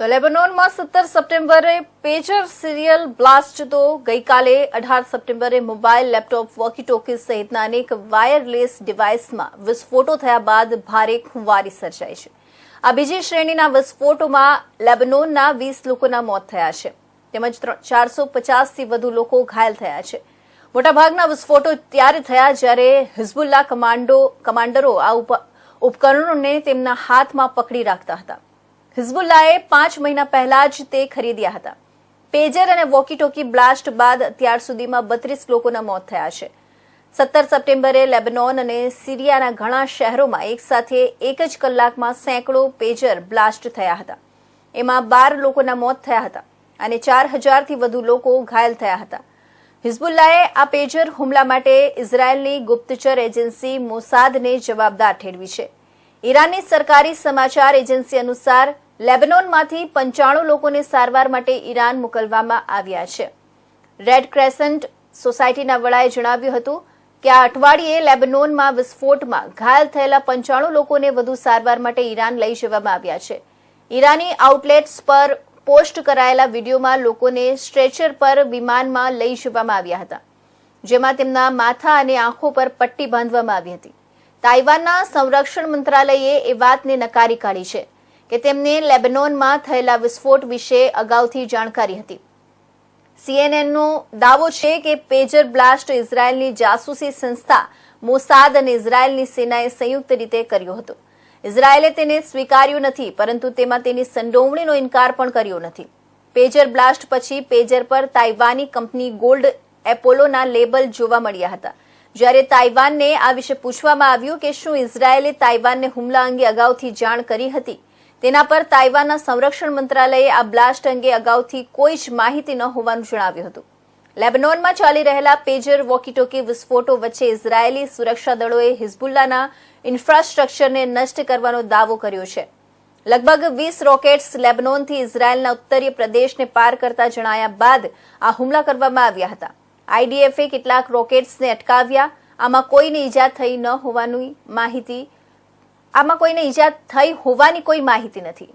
તો લેબનોનમાં સત્તર સપ્ટેમ્બરે પેજર સિરિયલ બ્લાસ્ટ તો ગઈકાલે અઢાર સપ્ટેમ્બરે મોબાઈલ, લેપટોપ વોકી સહિતના અનેક વાયરલેસ ડિવાઇસમાં વિસ્ફોટો થયા બાદ ભારે ખુંવારી સર્જાઈ છે. આ બીજી શ્રેણીના વિસ્ફોટોમાં લેબનોનના વીસ લોકોના મોત થયા છે. તેમજ ચારસો પચાસથી વધુ લોકો ઘાયલ થયા છે. મોટાભાગના વિસ્ફોટો ત્યારે થયા જ્યારે હિઝબુલ્લા કમાન્ડો, કમાન્ડરો આ ઉપકરણોને તેમના હાથમાં પકડી રાખતા હતા. હિઝબુલ્લાએ પાંચ મહિના પહેલા જ તે ખરીદ્યા હતા. પેજર અને વોકી ટોકી બ્લાસ્ટ બાદ અત્યાર સુધીમાં બત્રીસ લોકોના મોત થયા છે. સત્તર સપ્ટેમ્બરે લેબનોન અને સિરિયાના ઘણા શહેરોમાં એકસાથે એક જ કલાકમાં સેંકડો પેજર બ્લાસ્ટ થયા હતા. એમાં બાર લોકોના મોત થયા હતા અને ચાર હજારથી વધુ લોકો ઘાયલ થયા હતા. હિઝબુલ્લાએ આ પેજર હુમલા માટે ઇઝરાયેલની ગુપ્તચર એજન્સી મોસાદને જવાબદાર ઠેરવી છે. ઈરાનની સરકારી સમાચાર એજન્સી અનુસાર લેબનોનમાંથી પંચાણું લોકોને સારવાર માટે ઈરાન મોકલવામાં આવ્યા છે. રેડ ક્રેસન્ટ સોસાયટીના વડાએ જણાવ્યું હતું કે આ અઠવાડિયે લેબનોનમાં વિસ્ફોટમાં ઘાયલ થયેલા પંચાણું લોકોને વધુ સારવાર માટે ઈરાન લઈ જવામાં આવ્યા છે. ઈરાની આઉટલેટ્સ પર પોસ્ટ કરાયેલા વિડીયોમાં લોકોને સ્ટ્રેચર પર વિમાનમાં લઈ જવામાં આવ્યા હતા, જેમાં તેમના માથા અને આંખો પર પટ્ટી બાંધવામાં આવી હતી. તાઇવાનના સંરક્ષણ મંત્રાલયે એ વાતને નકારી કાઢી છે. કે તેમને લેબનોનમાં થયેલા વિસ્ફોટ વિશે અગાઉથી જાણકારી હતી. સીએનએનનો દાવો છે કે પેજર બ્લાસ્ટ ઇઝરાયેલની જાસૂસી સંસ્થા મોસાદ અને ઇઝરાયેલની સેનાએ સંયુક્ત રીતે કર્યો હતો. ઇઝરાયેલે તેને સ્વીકાર્યું નથી, પરંતુ તેમાં તેની સંડોવણીનો ઇનકાર પણ કર્યો નથી. પેજર બ્લાસ્ટ પછી પેજર પર તાઇવાની કંપની ગોલ્ડ એપોલોના લેબલ જોવા મળ્યા હતા. જ્યારે તાઇવાનને આ વિશે પૂછવામાં આવ્યું કે શું ઇઝરાયેલે તાઇવાનને હુમલા અંગે અગાઉથી જાણ કરી હતી તેના પર તાઇવાનના સંરક્ષણ મંત્રાલયે આ બ્લાસ્ટ અંગે અગાઉથી કોઈ જ માહિતી ન હોવાનું જણાવ્યું હતું. લેબનોનમાં ચાલી રહેલા પેજર વોકીટોકી વિસ્ફોટો વચ્ચે ઇઝરાયેલી સુરક્ષા દળોએ હિઝબુલ્લાના ઇન્ફ્રાસ્ટ્રક્ચરને નષ્ટ કરવાનો દાવો કર્યો છે. લગભગ વીસ રોકેટ્સ લેબનોનથી ઇઝરાયેલના ઉત્તરીય પ્રદેશને પાર કરતા જણાયા બાદ આ હુમલા કરવામાં આવ્યા હતા. આઈડીએફે કેટલાક રોકેટ્સને અટકાવ્યા. આમાં કોઈને ઈજા થઈ ન હોવાની માહિતી આમાં કોઈને ઈજા થઈ હોવાની કોઈ માહિતી નથી.